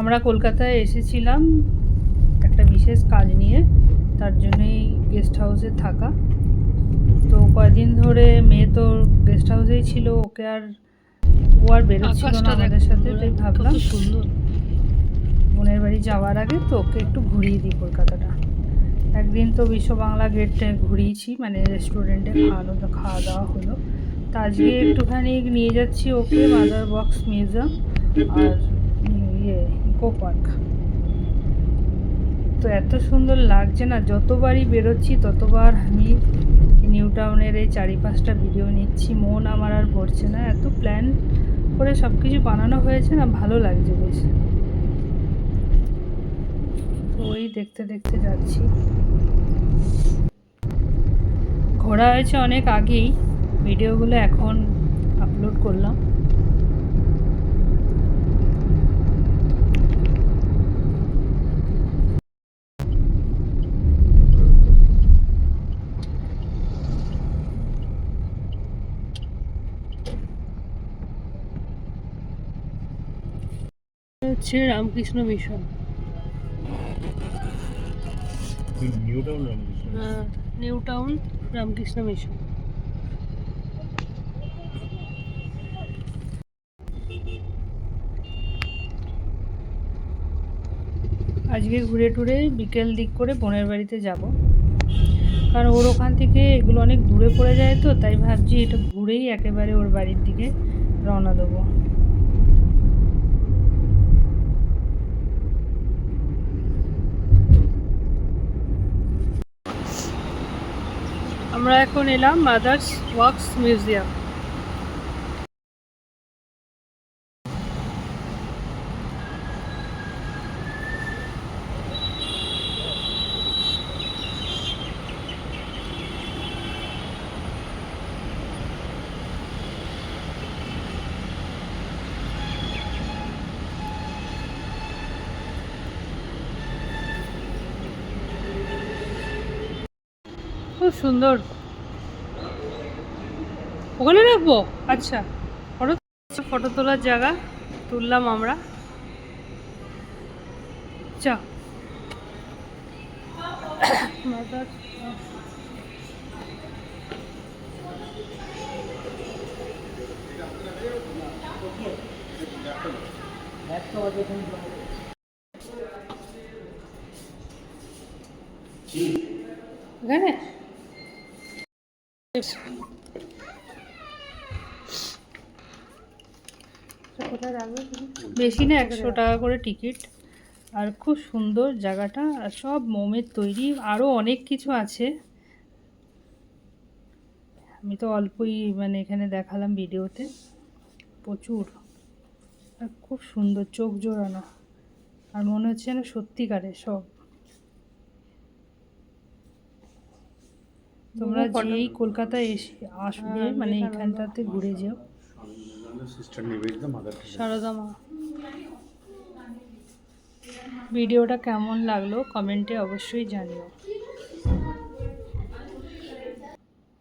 আমরা কলকাতায় এসেছিলাম একটা বিশেষ কাজ নিয়ে তার জন্যই গেস্ট হাউসে থাকা। তো কয়দিন ধরে মেয়ে তো গেস্ট হাউসেই ছিল ওকে আর ও আর বেরোচ্ছিল না আমাদের সাথে তাই ভাবলাম সুন্দর। বোনের বাড়ি যাওয়ার আগে তো ওকে একটু ঘুরিয়ে দিই কলকাতাটা। একদিন তো বিশ্ব বাংলা গেটে ঘুরিয়েছি মানে রেস্টুরেন্টে খাওয়ানো খাওয়া দাওয়া হলো। তা আজকে একটুখানি নিয়ে যাচ্ছি ওকে মাদার বক্স মিউজিয়াম আর ইয়ে ইকো পার্ক তো এত সুন্দর লাগছে না, যতবারই বেরোচ্ছি ততবার আমি নিউ টাউনের এই চারি পাঁচটা ভিডিও নিচ্ছি, মন আমার আর পড়ছে না, এত প্ল্যান করে সব কিছু বানানো হয়েছে না, ভালো লাগছে বেশ। ওই দেখতে দেখতে যাচ্ছি। ঘোরা হয়েছে অনেক আগেই ভিডিওগুলো এখন আপলোড করলাম। হচ্ছে Ramakrishna mission. New town Ramakrishna হ্যাঁ, নিউ টাউন রামকৃষ্ণ মিশন। আজকে ঘুরে টুরে বিকেল দিক করে বোনের বাড়িতে যাব। কারণ ওর ওখান থেকে এগুলো অনেক দূরে পড়ে যায় তো তাই ভাবছি এটা ঘুরেই একেবারে ওর বাড়ির দিকে রওনা দেবো। আমরা এখন এলাম মাদার্স ওয়াক্স মিউজিয়াম। খুব সুন্দর। ওখানে রাখব? আচ্ছা। ফটো ফটো তোলার জায়গা তুললাম আমরা। চা এখানে? বেশি না একশো টাকা করে টিকিট। আর খুব সুন্দর জায়গাটা, আর সব মোমের তৈরি আরও অনেক কিছু আছে। আমি তো অল্পই মানে এখানে দেখালাম ভিডিওতে। প্রচুর। আর খুব সুন্দর, চোখ জোড়ানো। আর মনে হচ্ছে যেন সত্যিকারের সব। তোমরা যেই কলকাতায় এসে আসবে মানে এখানটাতে ঘুরে যেও। সারদা মা। ভিডিওটা কেমন লাগল কমেন্টে অবশ্যই জানিও।